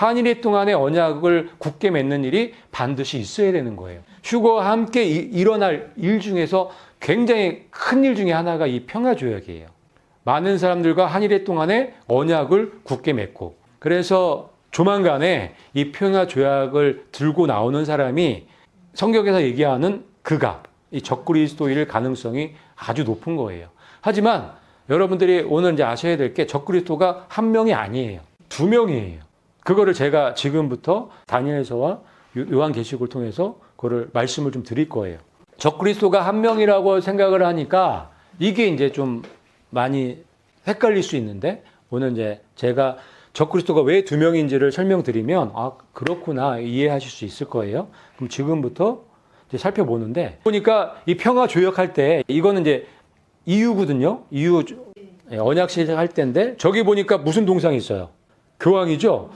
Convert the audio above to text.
한일의 동안의 언약을 굳게 맺는 일이 반드시 있어야 되는 거예요. 휴거와 함께 이- 일어날 일 중에서 굉장히 큰 일 중에 하나가 이 평화 조약이에요. 많은 사람들과 한일의 동안의 언약을 굳게 맺고 그래서 조만간에 이 평화 조약을 들고 나오는 사람이 성경에서 얘기하는 그가 이 적그리스도일 가능성이 아주 높은 거예요. 하지만 여러분들이 오늘 이제 아셔야 될 게 적그리스도가 한 명이 아니에요. 두 명이에요. 그거를 제가 지금부터 다니엘서와 요한계시록을 통해서 그거를 말씀을 좀 드릴 거예요. 적그리스도가 한 명이라고 생각을 하니까 이게 이제 좀 많이 헷갈릴 수 있는데 오늘 이제 제가 적그리스도가 왜 두 명인지를 설명드리면 아 그렇구나 이해하실 수 있을 거예요. 그럼 지금부터 이제 살펴보는데 보니까 이 평화 조약할 때 이거는 이제 이유거든요. 이유 예, 언약 시작할 때인데 저기 보니까 무슨 동상이 있어요? 교황이죠.